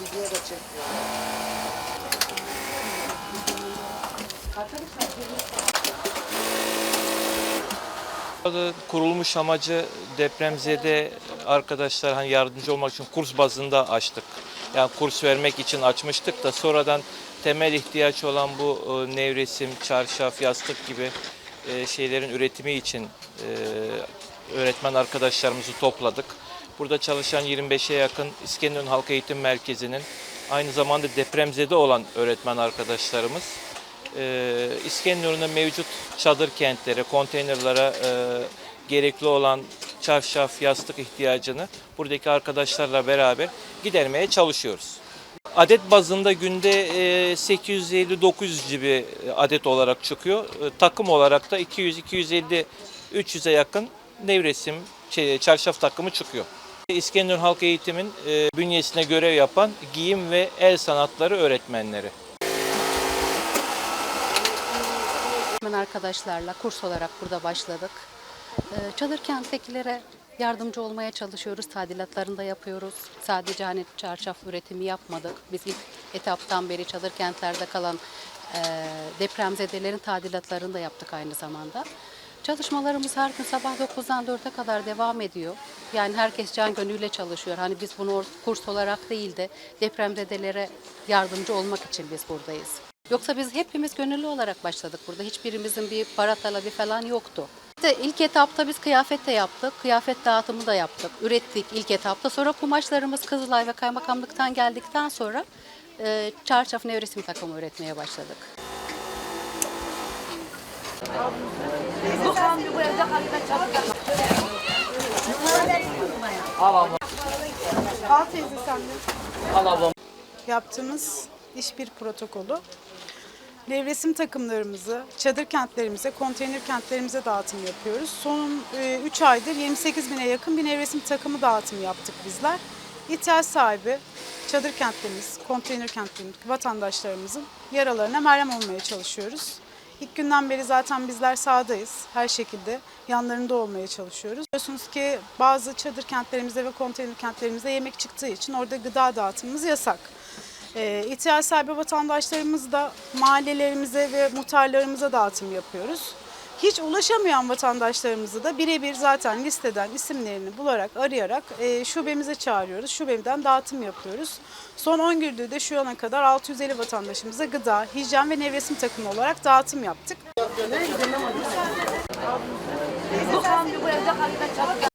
Video da çekiyor. Burada kurulmuş amacı depremzede arkadaşlar hani yardımcı olmak için kurs bazında açtık. Yani kurs vermek için açmıştık da sonradan temel ihtiyaç olan bu e, nevresim, çarşaf, yastık gibi e, şeylerin üretimi için e, öğretmen arkadaşlarımızı topladık. Burada çalışan 25'e yakın İskenderun Halk Eğitim Merkezi'nin aynı zamanda depremzede olan öğretmen arkadaşlarımız e, İskenderun'da mevcut çadır kentlere, konteynerlara e, gerekli olan çarşaf, yastık ihtiyacını buradaki arkadaşlarla beraber gidermeye çalışıyoruz. Adet bazında günde e, 850-900 gibi adet olarak çıkıyor. E, Takım olarak da 200-250 300'e yakın nevresim, çarşaf takımı çıkıyor. İskenderun Halk Eğitim'in e, bünyesine görev yapan giyim ve el sanatları öğretmenleri. Öğretmen arkadaşlarla kurs olarak burada başladık. Ee, Çadır kenttekilere yardımcı olmaya çalışıyoruz. Tadilatlarını da yapıyoruz. Sadece hani çarşaf üretimi yapmadık. Biz ilk etaptan beri çadır kentlerde kalan e, depremzedelerin tadilatlarını da yaptık aynı zamanda. Çalışmalarımız her gün sabah 9'dan 4'e kadar devam ediyor. Yani herkes can gönülle çalışıyor. Hani biz bunu kurs olarak değil de depremzedelere yardımcı olmak için biz buradayız. Yoksa biz hepimiz gönüllü olarak başladık burada. Hiçbirimizin bir para talebi falan yoktu. İşte ilk etapta biz kıyafet de yaptık, kıyafet dağıtımı da yaptık, ürettik ilk etapta. Sonra kumaşlarımız Kızılay ve Kaymakamlıktan geldikten sonra e, çarşaf nevresim takımı üretmeye başladık. Al teyze sen de. Yaptığımız iş bir protokolü. Nevresim takımlarımızı çadır kentlerimize, konteyner kentlerimize dağıtım yapıyoruz. Son 3 aydır 28 bine yakın bir nevresim takımı dağıtım yaptık bizler. İhtiyaç sahibi çadır kentlerimiz, konteyner kentlerimiz, vatandaşlarımızın yaralarına merhem olmaya çalışıyoruz. İlk günden beri zaten bizler sahadayız. Her şekilde yanlarında olmaya çalışıyoruz. Biliyorsunuz ki bazı çadır kentlerimizde ve konteyner kentlerimizde yemek çıktığı için orada gıda dağıtımımız yasak. Ee, ihtiyaç sahibi vatandaşlarımız da mahallelerimize ve muhtarlarımıza dağıtım yapıyoruz. Hiç ulaşamayan vatandaşlarımızı da birebir zaten listeden isimlerini bularak, arayarak e, şubemize çağırıyoruz. Şubemden dağıtım yapıyoruz. Son 10 gündür de şu ana kadar 650 vatandaşımıza gıda, hijyen ve nevresim takımı olarak dağıtım yaptık.